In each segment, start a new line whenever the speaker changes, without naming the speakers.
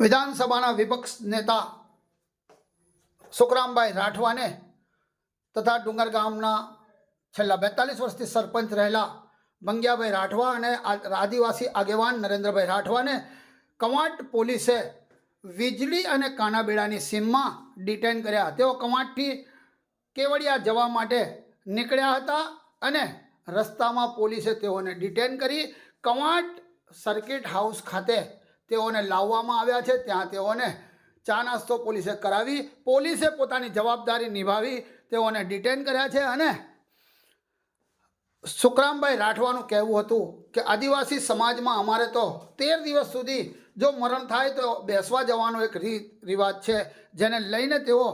વિધાનસભાના વિપક્ષ નેતા સુખરામભાઈ રાઠવાને તથા ડુંગર ગામના છેલ્લા બેતાલીસ વર્ષથી સરપંચ રહેલા બંગિયાભાઈ રાઠવા અને આદિવાસી આગેવાન નરેન્દ્રભાઈ રાઠવાને કવાંટ પોલીસે વીજળી અને કાનાબેડાની સીમમાં ડિટેન કર્યા. તેઓ કવાંટથી કેવડિયા જવા માટે નીકળ્યા હતા અને રસ્તામાં પોલીસે તેઓને ડિટેન કરી કવાંટ સર્કિટ હાઉસ ખાતે તેઓને લાવવામાં આવ્યા છે. ત્યાં તેઓને ચા નાસ્તો પોલીસે કરાવી, પોલીસે પોતાની જવાબદારી નિભાવી તેઓને ડિટેન કર્યા છે અને સુખરામભાઈ રાઠવાનું કહેવું હતું કે આદિવાસી સમાજમાં અમારે તો તેર દિવસ સુધી જો મરણ થાય તો બેસવા જવાનો એક રીત રિવાજ છે. જેને લઈને તેઓ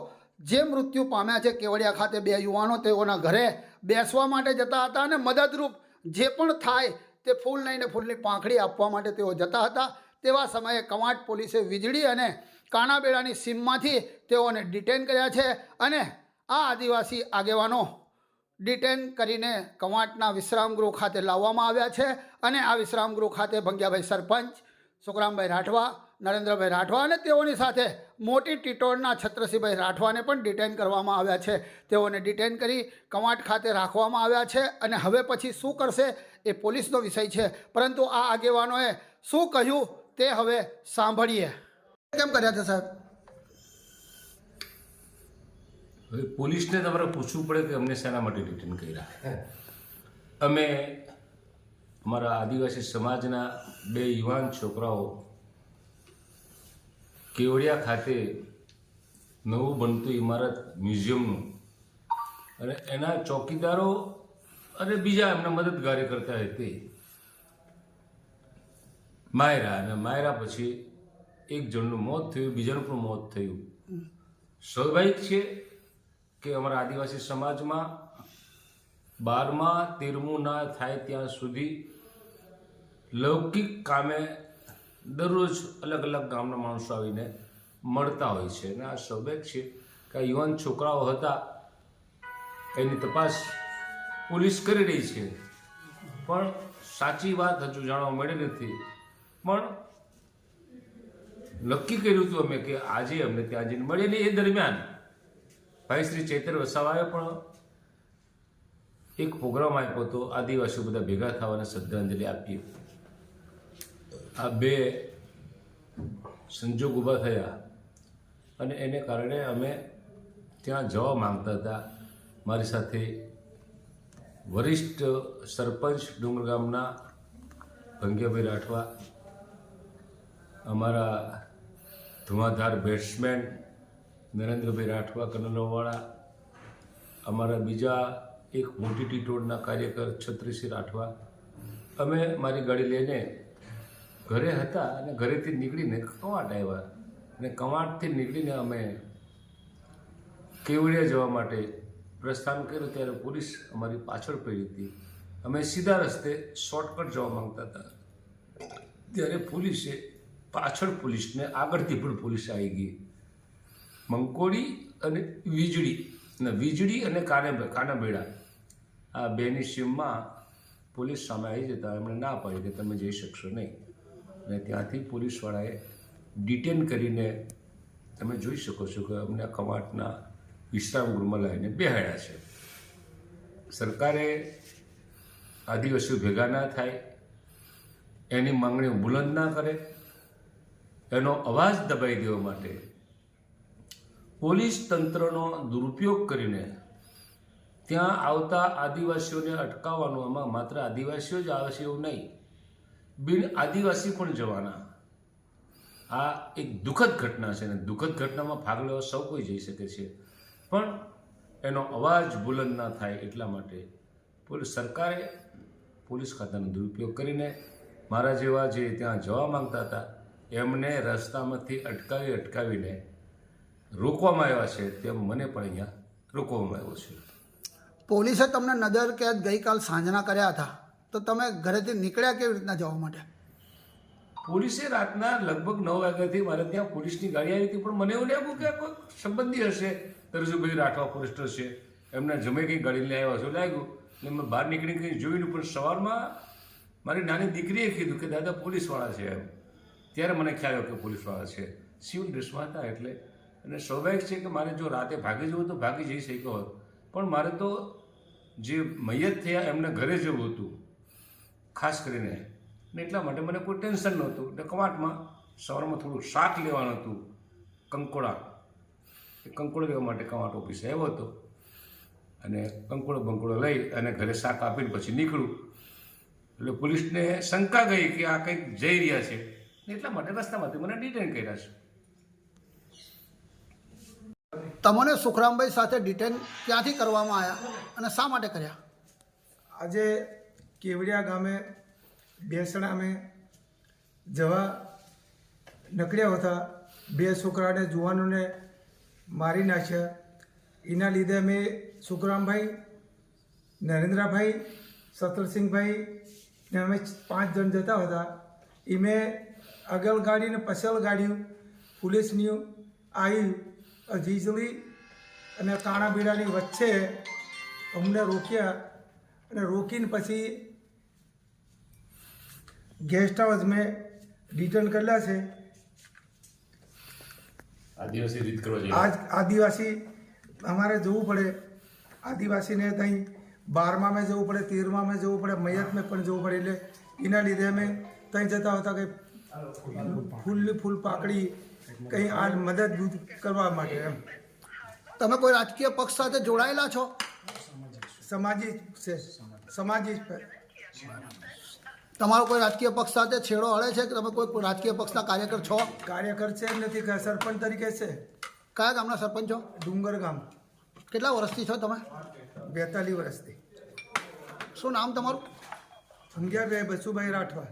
જે મૃત્યુ પામ્યા છે કેવડિયા ખાતે બે યુવાનો તેઓના ઘરે બેસવા માટે જતા હતા અને મદદરૂપ જે પણ થાય તે ફૂલ લઈને ફૂલની પાંખડી આપવા માટે તેઓ જતા હતા. તેવા સમયે કવાંટ પોલીસે વીજળી અને કાણાબેડાની સીમમાંથી તેઓને ડિટેન કર્યા છે અને આ આદિવાસી આગેવાનો ડિટેન કરીને કવાંટના વિશ્રામગૃહ ખાતે લાવવામાં આવ્યા છે અને આ વિશ્રામગૃહ ખાતે ભંગ્યાભાઈ સરપંચ, સુખરામભાઈ રાઠવા, નરેન્દ્રભાઈ રાઠવા અને તેઓની સાથે મોટી ટીટોળના છત્રસિંહભાઈ રાઠવાને પણ ડિટેન કરવામાં આવ્યા છે. તેઓને ડિટેન કરી કવાંટ ખાતે રાખવામાં આવ્યા છે અને હવે પછી શું કરશે એ પોલીસનો વિષય છે. પરંતુ આ આગેવાનોએ શું કહ્યું તે હવે સાંભળીએ. કેમ કર્યા છે સાહેબ?
હવે પોલીસને તમારે પૂછવું પડે કે અમને શેના માટે રિટર્ન કર્યા. અમે અમારા આદિવાસી સમાજના બે યુવાન છોકરાઓ કેવડિયા ખાતે નવું બનતું ઇમારત મ્યુઝિયમનું અને એના ચોકીદારો અને બીજા એમના મદદગારી કરતા તે માયરા અને માયરા પછી એક જણનું મોત થયું, બીજાનું પણ મોત થયું. સ્વાભાવિક છે કે અમારા આદિવાસી સમાજમાં બારમા, તેરમું ના થાય ત્યાં સુધી લૌકિક કામે દરરોજ અલગ અલગ ગામના માણસો આવીને મળતા હોય છે. અને આ સ્વાભાવિક છે કે આ યુવાન છોકરાઓ હતા, એની તપાસ પોલીસ કરી રહી છે. પણ સાચી વાત હજુ જાણવા મળી નથી. પણ નક્કી કર્યું હતું અમે કે આજે અમને ત્યાં જઈને મળીએ ને એ દરમિયાન ભાઈ શ્રી ચૈતર વસાવાએ પણ એક પ્રોગ્રામ આપ્યો હતો, આદિવાસીઓ બધા ભેગા થવાને શ્રદ્ધાંજલિ આપી આ બે સંજોગ ઊભા થયા અને એને કારણે અમે ત્યાં જવા માંગતા હતા. મારી સાથે વરિષ્ઠ સરપંચ ડુંગર ગામના ભંગ્યાભાઈ રાઠવા અમારા ધુમાધાર બેટ્સમેન નરેન્દ્રભાઈ રાઠવા કનલોવાળા અમારા બીજા એક મોટી ટીટોડના કાર્યકર છત્રીસિંહ રાઠવા. અમે મારી ગાડી લઈને ઘરે હતા અને ઘરેથી નીકળીને કવાટ આવ્યા અને કવાટથી નીકળીને અમે કેવડિયા જવા માટે પ્રસ્થાન કર્યું ત્યારે પોલીસ અમારી પાછળ પડી હતી. અમે સીધા રસ્તે શોર્ટકટ જવા માંગતા હતા. ત્યારે પોલીસે પાછળ પોલીસને આગળથી પણ પોલીસ આવી ગઈ. મંકોડી અને વીજળી અને વીજળી અને કાને કાનાબેડા આ બેની સીમમાં પોલીસ સામે આવી જતા એમણે ના પાડી કે તમે જઈ શકશો નહીં. અને ત્યાંથી પોલીસવાળાએ ડિટેન કરીને તમે જોઈ શકો છો કે અમને કવાંટના વિશ્રામ ગૃહમાં લાવીને બેહાડ્યા છે. સરકારે આદિવાસીઓ ભેગા ના થાય, એની માંગણીઓ બુલંદ ના કરે એનો અવાજ દબાઈ દેવા માટે પોલીસ તંત્રનો દુરુપયોગ કરીને ત્યાં આવતા આદિવાસીઓને અટકાવવાનું આમાં માત્ર આદિવાસીઓ જ આવે છે એવું નહીં, બિન આદિવાસી પણ જવાના. આ એક દુઃખદ ઘટના છે અને દુઃખદ ઘટનામાં ભાગ લેવા સૌ કોઈ જઈ શકે છે. પણ એનો અવાજ બુલંદ ના થાય એટલા માટે પોલીસ સરકારે પોલીસ ખાતાનો દુરુપયોગ કરીને મારા જેવા જે ત્યાં જવા માંગતા હતા એમને રસ્તામાંથી અટકાવી અટકાવીને રોકવામાં આવ્યા છે તેમ મને પણ અહીંયા રોકવામાં આવ્યો છે.
પોલીસે તમને નજર કેદ ગઈકાલ સાંજના કર્યા હતા તો તમે ઘરેથી નીકળ્યા કેવી રીતના જવા માટે?
પોલીસે રાતના લગભગ નવ વાગ્યાથી મારે ત્યાં પોલીસની ગાડી આવી હતી પણ મને એવું લાગ્યું કે કોઈ સંબંધી હશે. તરજુભાઈ રાઠવા ફોરેસ્ટર છે. એમને જમે કંઈ ગાડી લઈ આવ્યા છું લાગ્યું. એટલે મેં બહાર નીકળી કંઈ જોયું પણ સવારમાં મારી નાની દીકરીએ કીધું કે દાદા પોલીસવાળા છે એમ. ત્યારે મને ખ્યાલ આવ્યો કે પોલીસવાળા છે. સિવિલ ડ્રેસમાં હતા એટલે. અને સ્વાભાવિક છે કે મારે જો રાતે ભાગી જવું તો ભાગી જઈ શક્યો હોત. પણ મારે તો જે મૈયત થયા એમને ઘરે જવું હતું, ખાસ કરીને. ને એટલા માટે મને કોઈ ટેન્શન નહોતું. એટલે કવાટમાં સવારમાં થોડું શાક લેવાનું હતું. કંકોડા. એ કંકોડો લેવા માટે કવાટ ઓફિસે આવ્યો હતો. અને કંકોડો બંકોડો લઈ અને ઘરે શાક આપીને પછી નીકળું. એટલે પોલીસને શંકા ગઈ કે આ કંઈક જઈ રહ્યા છે. એટલા માટે રસ્તામાંથી મને ડિટેન કર્યા છે.
તમને સુખરામભાઈ સાથે ડિટેન ક્યાંથી કરવામાં આવ્યા અને શા માટે કર્યા?
આજે કેવડિયા ગામે બેસણામે જવા નકળ્યા હતા. બે છોકરાને જુવાનોને મારી નાખ્યા. એના લીધે અમે સુખરામભાઈ નરેન્દ્રભાઈ સતરસિંહભાઈ ને અમે પાંચ જણ જતા હતા. એ મેં આગળ ગાડી પછેલ પછલ ગાડી પોલીસની આવી અજીજલી અને તાણાબીડાની વચ્ચે અમને રોક્યા અને રોકીને પછી ગેસ્ટ હાઉસ મેં રિટર્ન કરેલા છે.
આદિવાસી રીત કરવા
આજ આદિવાસી અમારે જવું પડે. આદિવાસીને ત્યાં બારમાં મેં જવું પડે તેરમાં મેં જવું પડે મૈયતમાં પણ જવું પડે. એટલે એના લીધે અમે ત્યાં જતા હતા કે ફૂલની ફૂલ પાકડી કંઈ આ મદદ કરવા માટે એમ.
તમે કોઈ રાજકીય પક્ષ સાથે જોડાયેલા છો?
સમાજી છે. સમાજી
તમારો કોઈ રાજકીય પક્ષ સાથે છેડો હળે છે કે તમે કોઈ રાજકીય પક્ષના કાર્યકર છો?
કાર્યકર છે નથી કે સરપંચ તરીકે છે.
કયા ગામના સરપંચ છો?
ડુંગર ગામ.
કેટલા વર્ષથી છો તમે?
બેતાલીસ વર્ષથી.
શું નામ તમારું?
અંગિયાભાઈ બસુભાઈ રાઠવા.